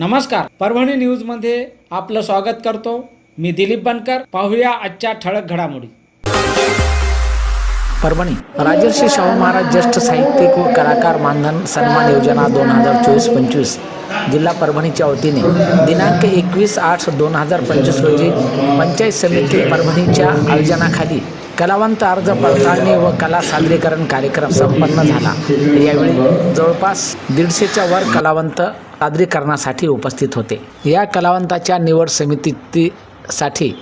नमस्कार. परभणी न्यूजमध्ये आपलं स्वागत करतो. मी दिलीप बनकर. पाहूया आजच्या ठळक घडामोडी. परभणी राजर्षी शाहू महाराज ज्येष्ठ साहित्यिक व कलाकार मानधन सन्मान योजना दोन हजार चोवीस पंचवीस जिल्हा परभणीच्या वतीने दिनांक एकवीस आठ दोन हजार पंचवीस रोजी पंचायत समिती परभणीच्या आयोजनाखाली कलावंत अर्ज पडताळणी व कला सादरीकरण कार्यक्रम संपन्न झाला. यावेळी जवळपास दीडशेच्या वर कलावंत सादरीकरणासाठी उपस्थित होते. या कलावंताच्या निवड समितीसाठी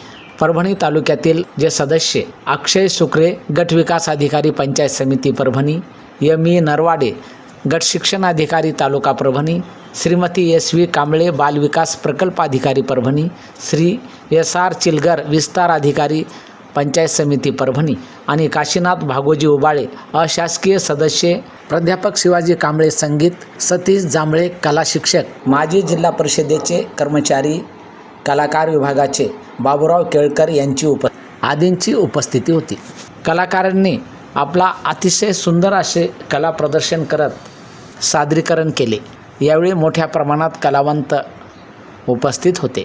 परभणी तालुक्यातील जे सदस्य अक्षय सुक्रे गट विकास अधिकारी पंचायत समिती परभणी एम ई नरवाडे गट शिक्षण अधिकारी तालुका परभणी श्रीमती एस व्ही कांबळे बालविकास प्रकल्प अधिकारी परभणी श्री एस आर चिलगर विस्तार अधिकारी पंचायत समिती परभणी आणि काशीनाथ भागोजी उबाळे अशासकीय सदस्य प्राध्यापक शिवाजी कांबळे संगीत सतीश जांभळे कला शिक्षक माजी जिल्हा परिषदेचे कर्मचारी कलाकार विभागाचे बाबूराव केळकर यांची उप आदींची उपस्थिती होती. कलाकारांनी आपला अतिशय सुंदर असे कला प्रदर्शन करत सादरीकरण केले. यावेळी मोठ्या प्रमाणात कलावंत उपस्थित होते.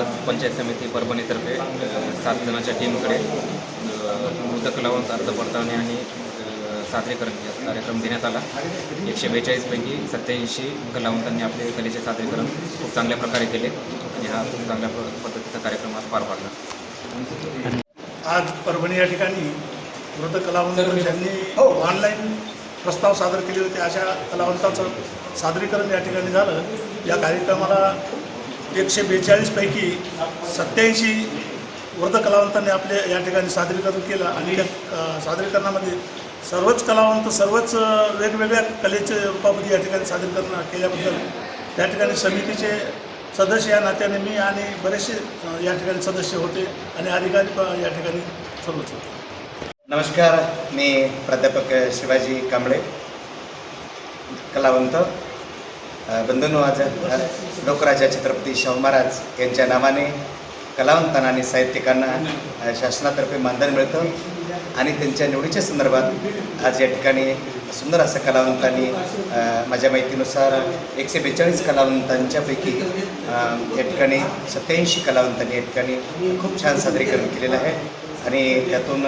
आज पंचायत समिती परभणीतर्फे सात जणांच्या टीमकडे अ, मृत कलावंत अर्ज पडताळणी आणि सादरीकरण कार्यक्रम देण्यात आला. एकशे बेचाळीसपैकी सत्याऐंशी कलावंतांनी आपले कलेचे सादरीकरण खूप चांगल्या प्रकारे केले आणि हा खूप चांगल्या पद्धतीचा कार्यक्रम आज पार पाडला. आज परभणी या ठिकाणी मृत कलावंत ज्यांनी ऑनलाईन प्रस्ताव सादर केले होते. अशा कलावंताचं सादरीकरण या ठिकाणी झालं. या कार्यक्रमाला एकशे बेचाळीसपैकी सत्याऐंशी वृद्ध कलावंतांनी आपले या ठिकाणी सादरीकरण केलं आणि त्या सादरीकरणामध्ये सर्वच कलावंत सर्वच वेगवेगळ्या कलेचे रूपामध्ये या ठिकाणी सादरीकरण केल्याबद्दल त्या ठिकाणी समितीचे सदस्य या नात्याने मी आणि बरेचसे या ठिकाणी सदस्य होते आणि अधिकारी पण या ठिकाणी सर्वच होते. नमस्कार मी प्राध्यापक शिवाजी कांबळे कलावंत. बंधूंनो आज लोकराजा छत्रपती शाहू महाराज यांच्या नावाने कलावंतांना आणि साहित्यिकांना शासनातर्फे मानधन मिळतं. आणि त्यांच्या निवडीच्या संदर्भात आज या ठिकाणी सुंदर असं कलावंतांनी माझ्या माहितीनुसार एकशे बेचाळीस कलावंतांच्यापैकी या ठिकाणी सत्याऐंशी कलावंतांनी या ठिकाणी खूप छान सादरीकरण केलेलं आहे. आणि त्यातून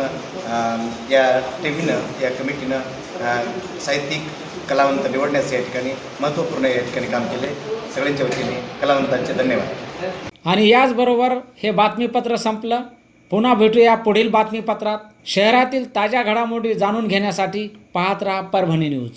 या टीमनं या कमिटीनं साहित्यिक कलावंत निवडण्यास या ठिकाणी महत्त्वपूर्ण या ठिकाणी काम केले. सगळ्यांच्या वतीने कलावंतांचे धन्यवाद. आणि याचबरोबर हे बातमीपत्र संपलं. पुन्हा भेटूया पुढील बातमीपत्रात. शहरातील ताज्या घडामोडी जाणून घेण्यासाठी पाहत राहा परभणी न्यूज.